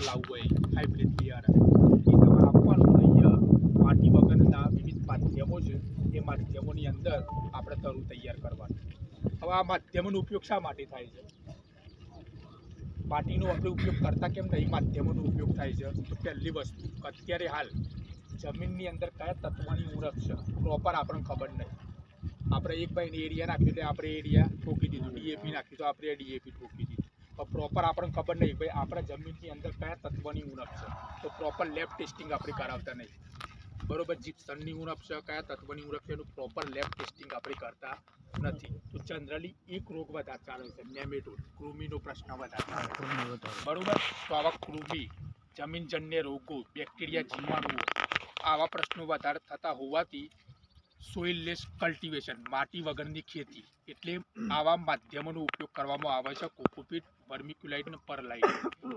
તમારે લાવવું હોય હાઇબ્રિડ બિયારણ. એ તમારે માટી વગરના વિવિધ માધ્યમો છે. એ માધ્યમોની અંદર આપણે તરું તૈયાર કરવાનું. હવે આ માધ્યમોનો ઉપયોગ શા માટે થાય છે? માટીનો આપણે ઉપયોગ કરતા કેમ નહીં? માધ્યમોનો ઉપયોગ થાય છે. તો પહેલી વસ્તુ, અત્યારે હાલ જમીનની અંદર કયા તત્વની ઉણપ છે? પ્રોપર આપણને ખબર નહીં. આપણે એક ભાઈને એરિયા નાખ્યું એટલે આપણે એરિયા ઠોકી દીધું. ડીએપી નાખ્યું તો આપણે ડીએપી ઠોકી પ્રોપર આપણને ખબર નહીં ભાઈ આપણા જમીનની અંદર કયા તત્વની ઉણપ છે. તો પ્રોપર લેબ ટેસ્ટિંગ આપણે કરાવતા નહીં. બરોબર જીપ્સનની ઉણપ છે કયા તત્વની ઉણપ છે એનું પ્રોપર લેબ ટેસ્ટિંગ આપણે કરતા નથી. તો જનરલી એક રોગ વધારે ચાલે છે નેમેટોડ કૃમિનો પ્રશ્ન વધારે બરોબર? તો આવા કૃમિ જમીનજન્ય રોગો બેક્ટેરિયા જીવાણુઓ આવા પ્રશ્નો વધારે થતા હોવાથી સોઇલલેસ કલ્ટિવેશન, માટી વગરની ખેતી. એટલે આવા માધ્યમોનો ઉપયોગ કરવામાં આવે છે, કોકોપીટ, વર્મિક્યુલાઇટ અને પરલાઇટ.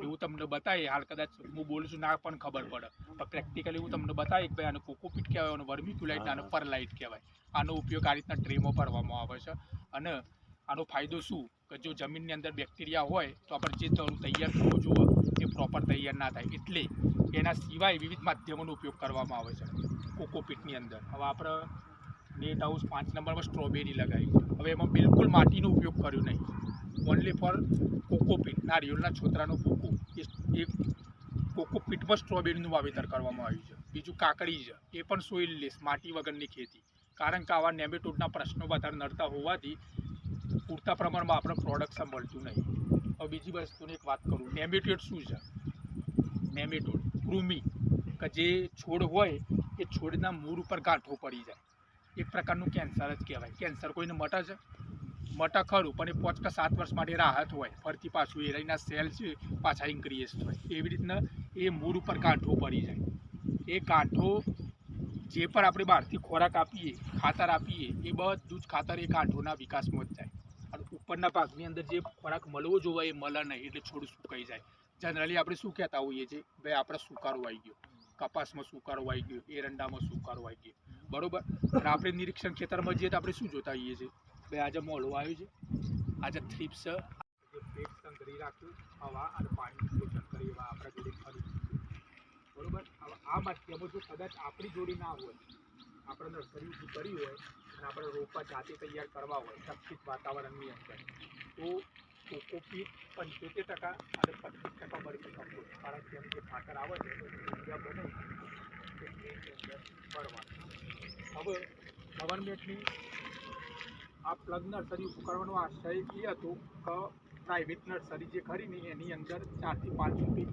એવું તમને બતાવીએ. હાલ કદાચ હું બોલું છું, ના પણ ખબર પડે. પણ પ્રેક્ટિકલી હું તમને બતાવી કે ભાઈ આને કોકોપીટ કહેવાય અને વર્મિક્યુલાઇટ અને પરલાઇટ કહેવાય. આનો ઉપયોગ આ રીતના ટ્રેમાં ભરવામાં આવે છે. અને આનો ફાયદો શું? કે જો જમીનની અંદર બેક્ટેરિયા હોય, તો આપણે જે તૈયાર કરવું જોઈએ, એ પ્રોપર તૈયાર ના થાય. એટલે એના સિવાય વિવિધ માધ્યમોનો ઉપયોગ કરવામાં આવે છે, કોકોપીટની અંદર. હવે આપણે નેટ હાઉસ પાંચ નંબરમાં સ્ટ્રોબેરી લગાવી. હવે એમાં બિલકુલ માટીનો ઉપયોગ કર્યો નહીં. ઓનલી ફોર કોકોપીટ નારિયેળના છોતરાનો કોકો એ કોકોપીટમાં સ્ટ્રોબેરીનું વાવેતર કરવામાં આવ્યું છે. બીજું કાકડી છે. એ પણ સોઇલલેસ માટી વગરની ખેતી. કારણ કે આવા નેમેટોડના પ્રશ્નો વધારે નડતા હોવાથી પૂરતા પ્રમાણમાં આપણે પ્રોડક્શન મળતું નહીં. હવે બીજી વસ્તુની એક વાત કરું. નેમેટોડ શું છે? નેમેટોડ કૃમિ, કે જે છોડ હોય, એ છોડના મૂળ ઉપર ગાંઠો પડી જાય. એક પ્રકારનું કેન્સર જ કહેવાય. કેન્સર કોઈને મટે છે મટે ખરું, પણ એ પાંચ કે સાત વર્ષ માટે રાહત હોય. ફરતી પાછું એના સેલ છે, પાછા ઇન્ક્રીઝ થાય. એવી રીતના એ મૂળ ઉપર કાંઠો પડી જાય. એ કાંઠો જે પણ આપણે બહારથી ખોરાક આપીએ, ખાતર આપીએ, એ બધું જ ખાતર એ કાંઠોના વિકાસમાં જ જાય અને ઉપરના ભાગની અંદર જે ખોરાક મળવો જોઈએ એ મળે નહીં, એટલે છોડ સુકાઈ જાય. જનરલી આપણે શું કહેતા હોઈએ છીએ? ભાઈ, આપણે સુકારો આવી ગયો. કપાસમાં સુકારો આવી ગયો, એરંડામાં સુકારો આવી ગયો. બરોબર? અને આપણે નિરીક્ષણ ખેતરમાં જઈએ તો આપણે શું જોતા હોઈએ છીએ? ભાઈ આજે મોલો આવ્યો છે. આજે થ્રીપ્સ કરી રાખ્યું હવા અને પાણી શોષણ કરી એવા આપણા જોડે ખરી. બરોબર? હવે આ માધ્યમો જો કદાચ આપણી જોડી ના હોય, આપણે નર્સરી ઊભી કરી હોય અને આપણે રોપા જાતે તૈયાર કરવા હોય શિક્ષિત વાતાવરણની અંદર, તો કોકોપીટ પંચોતેર ટકા અને પચીસ ટકા મળી શકતો કારણ કે એમ જે ખાતર આવે છે, એ બને અંદર ભરવાનું. હવે ગવર્મેન્ટની આ પ્લગ નર્સરી કરવાનો આશય એ હતો કે પ્રાઇવેટ નર્સરી જે ખરી ને એની અંદર ચારથી પાંચ ફૂટ